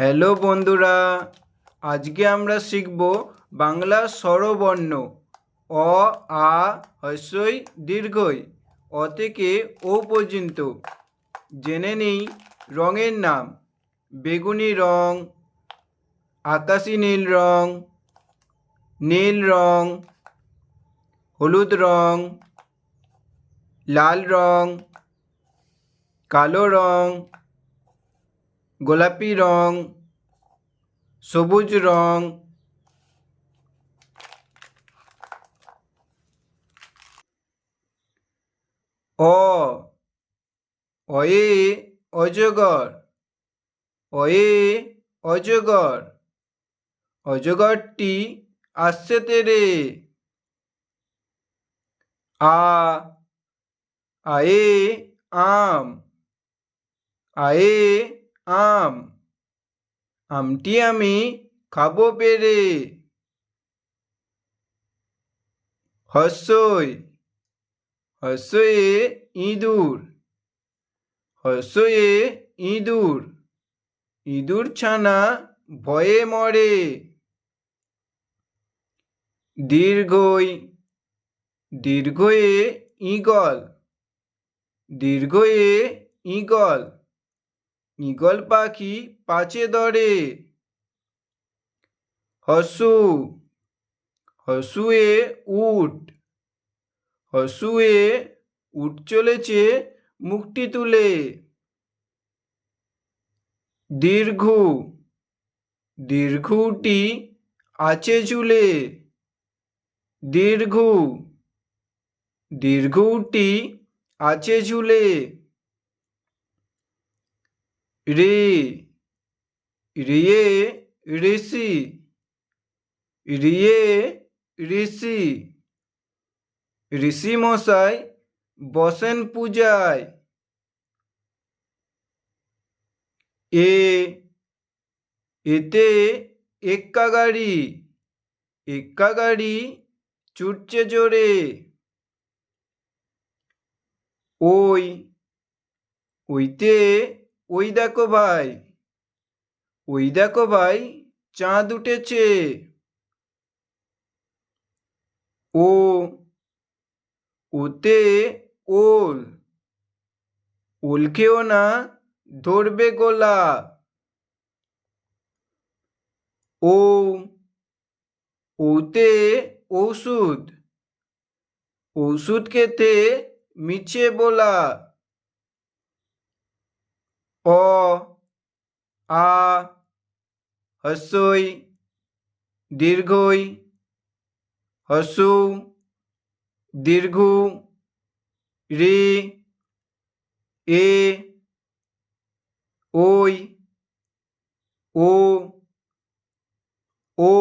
Hello বন্ধুরা, আজকে আমরা শিখব বাংলা স্বরবর্ণ। অ, আ, হস্যই, দীর্ঘই, অ থেকে ও পর্যন্ত। জেনে নিই রঙের নাম। বেগুনি রং, আকাশি নীল রং নীল রং, হলুদ রং, লাল রং, কালো রং গোলাপি রং, সবুজ রং। অ, অয়ে অজগর অয়ে অজগর। অজগরটি আসছে তেরে। আ, আয়ে আম, আয়ে আম। আমটি আমি খাব পেরে। হস্যই। হস্যয়ে ইঁদুর। হস্যয়ে ইঁদুর। ইঁদুর ছানা ভয়ে মরে। দীর্ঘই। দীর্ঘয়ে ঈগল। দীর্ঘয়ে ঈগল। ঈগল পাখি পাচে দরে। হসু, হসুয়ে উট হসুয়ে উট চলেছে মুখটি তুলে। দীর্ঘ, দীর্ঘটি আছে ঝুলে। দীর্ঘ, দীর্ঘটি আছে ঝুলে। রে রিয়ে ঋষি রিয়ে ঋষি ঋষি মশাই, বসেন পূজায়। এ, এতে এক্কা গাড়ি এক্কা গাড়ি ছুটছে জোরে। ওই, ওইতে ওই দেখো ভাই, ওই দেখো ভাই, চাঁদ উঠেছে। ও, ওতে ওল ওলকেও না ধরবে গোলা। ও, ওতে ঔষধ ওষুধ খেতে মিছে বলা। অ আ হস্যই দীর্ঘই হসু দীর্ঘ রে এ ওই ও ও